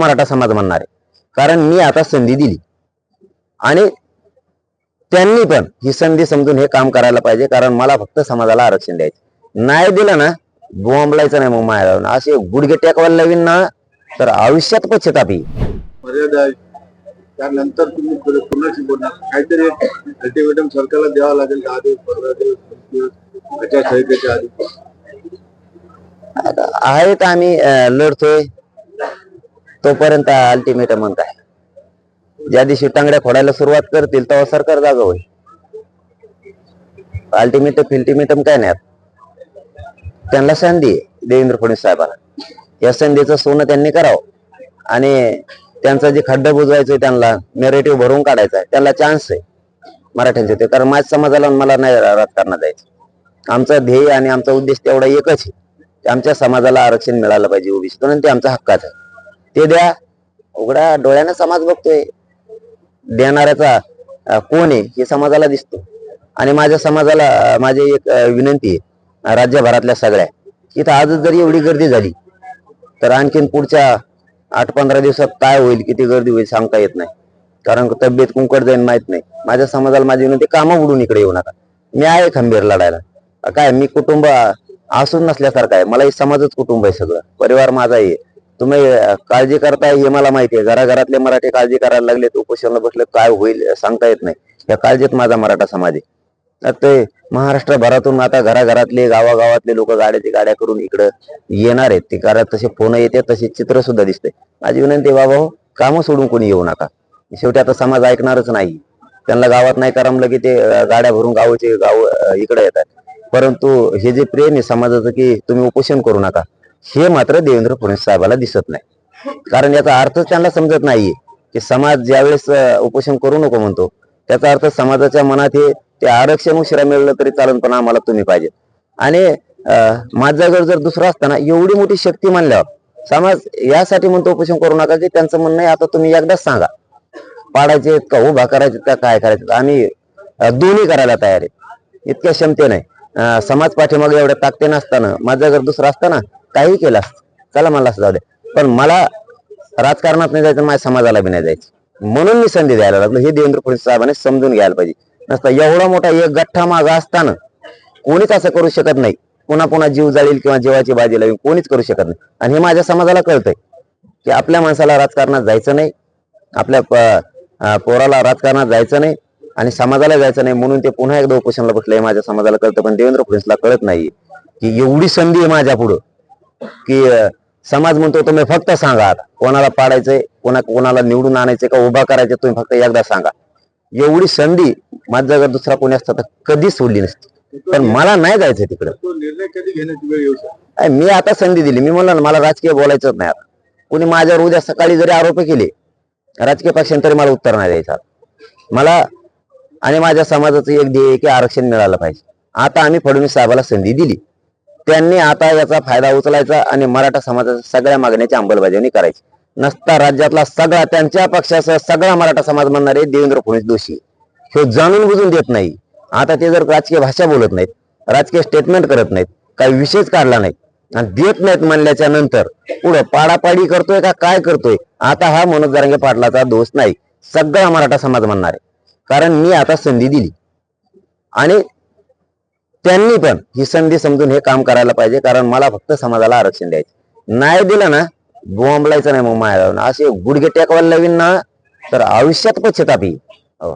मराठा समाज म्हणणार. आहे कारण मी आता संधी दिली. आणि त्यांनी पण ही संधी समजून हे काम करायला पाहिजे कारण मला फक्त समाजाला आरक्षण द्यायचं. नाही दिलं ना बोंबलायचं नाही मग माया असे गुडघे टेकवायला लावीन ना तर आयुष्यात पश्चाताप येईल. मर्यादा त्यानंतर तुम्ही पुन्हा बोलणार. काहीतरी अल्टिमेटम सरकारला द्यावं लागेल. दहा दिवस पंधरा दिवस वीस दिवस आचारसंहितेच्या आधी. आता आहेत आम्ही लढतोय. तोपर्यंत अल्टिमेटम म्हणत आहे. ज्या दिवशी टांगड्या फोडायला सुरुवात करतील तेव्हा सरकार जागा होईल. अल्टिमेटम फिल्टिमेटम काय नाही त्यांना संधी आहे, देवेंद्र फडणवीस साहेबांना. या संधीचं सोनं त्यांनी करावं. आणि त्यांचा जे खड्डा बुजवायचंय त्यांना नेरेटिव्ह भरून काढायचा आहे त्यांना चान्स आहे. मराठ्यांचे ते. कारण माझ्या समाजाला मला नाही राजकारणात जायचं आमचं ध्येय आणि आमचा उद्देश तेवढा एकच आहे. आमच्या समाजाला आरक्षण मिळालं पाहिजे ओबीसी आणि ते आमचा हक्काच आहे. ते द्या. उघड्या डोळ्यानं समाज बघतोय. देणाऱ्याचा कोण आहे हे समाजाला दिसतो. आणि माझ्या समाजाला माझी एक विनंती आहे राज्यभरातल्या सगळ्या. इथं आजच जरी एवढी गर्दी झाली तर आणखीन पुढच्या आठ पंधरा दिवसात काय होईल किती गर्दी होईल सांगता येत नाही. कारण तब्येत कुंकड जाईन माहीत नाही. माझ्या समाजाला माझी विनंती कामं उडून इकडे येऊ नका. मी आहे खंबीर लढायला. काय मी कुटुंब असून नसल्यासारखं आहे. मला हे समाजच कुटुंब आहे सगळं. परिवार माझा आहे. तुम्ही काळजी करताय हे मला माहिती आहे. घराघरातले मराठी काळजी करायला लागले उपोषणाला बसले काय होईल सांगता येत नाही. या काळजीत माझा मराठा समाज आहे. ते महाराष्ट्रभरातून आता घराघरातले गावागावातले लोक गाड्याची गाड्या करून इकडं येणार आहेत. ते कारण तसे फोन येते तसे चित्र सुद्धा दिसते. माझी विनंती बाबा हो कामं सोडून कोणी येऊ नका. शेवटी आता समाज ऐकणारच नाही. त्यांना गावात नाही करमलं की ते गाड्या भरून गावचे गाव इकडे येतात. परंतु हे जे प्रेम आहे समाजाचं की तुम्ही उपोषण करू नका. हे मात्र देवेंद्र फडणवीस साहेबाला दिसत नाही. कारण याचा अर्थ त्यांना समजत नाहीये की समाज ज्यावेळेस उपोषण करू नको म्हणतो त्याचा अर्थ समाजाच्या मनात हे ते आरक्षण उशिरा मिळलं तरी चालेल पण आम्हाला तुम्ही पाहिजे. आणि अं, माझा जर दुसरा असताना एवढी मोठी शक्ती मानल्यावर समाज यासाठी म्हणतो उपोषण करू नका की त्यांचं म्हणणं आता तुम्ही एकदाच सांगा. पाडायचे का उभा करायचे का काय करायचं आम्ही दोन्ही करायला तयार आहे इतक्या क्षमते नाही समाज पाठीमागे एवढ्या ताकते नसताना माझा जर दुसरा असताना काही केलं असतं चला मला असं जाऊ दे. पण मला राजकारणात नाही जायचं माझ्या समाजाला बी नाही जायचं. म्हणून मी संधी द्यायला लागलो. हे देवेंद्र फडणवीस साहेबांनी समजून घ्यायला पाहिजे. नसता एवढा मोठा एक गठ्ठा मागा असताना कोणीच असं करू शकत नाही. पुन्हा पुन्हा जीव जाळील किंवा जीवाची बाजी लावील कोणीच करू शकत नाही. आणि हे माझ्या समाजाला कळतंय की आपल्या माणसाला राजकारणात जायचं नाही. आपल्या पोराला राजकारणात जायचं नाही आणि समाजाला जायचं नाही म्हणून ते पुन्हा एकदा उपोषणाला बसले हे माझ्या समाजाला कळतं पण देवेंद्र फडणवीसला कळत नाही की एवढी संधी आहे माझ्या पुढं. की समाज म्हणतो तुम्ही फक्त सांगा आता. कोणाला पाडायचंय कोणा कोणाला निवडून आणायचंय का उभा करायचं तुम्ही फक्त एकदा सांगा. एवढी संधी माझ्या जर दुसरा कोणी असता तर कधीच सोडली नसती. पण मला नाही जायचं तिकडं. मी आता संधी दिली. मी म्हणलं ना मला राजकीय बोलायचंच नाही आता. कोणी माझ्यावर उद्या सकाळी जरी आरोप केले राजकीय पक्षांनी तरी मला उत्तर नाही द्यायचं. मला आणि माझ्या समाजाचं एक ध्येय की आरक्षण मिळालं पाहिजे. आता आम्ही फडणवीस साहेबाला संधी दिली. त्यांनी आता याचा फायदा उचलायचा आणि मराठा समाजाच्या सगळ्या मागण्याची अंमलबजावणी करायची. नसता राज्यातला सगळा त्यांच्या पक्षाचा सगळा मराठा समाज म्हणणारे देवेंद्र फडणवीस दोषी हे जाणून बुजून देत नाही. आता ते जर राजकीय भाषा बोलत नाहीत राजकीय स्टेटमेंट करत नाहीत काही विषयच काढला नाही आणि देत नाहीत म्हणल्याच्या नंतर पुढं पाडापाडी करतोय का काय करतोय? आता हा मनोज जरांगे पाटलाचा दोष नाही. सगळा मराठा समाज म्हणणार आहे. कारण मी आता संधी दिली. आणि त्यांनी पण ही संधी समजून हे काम करायला पाहिजे कारण मला फक्त समाजाला आरक्षण द्यायचं. नाही दिलं ना बोंबलायचं नाही मग माया असे गुडघे टेकवायला नवीन ना तर आयुष्यात पण येईल. हो.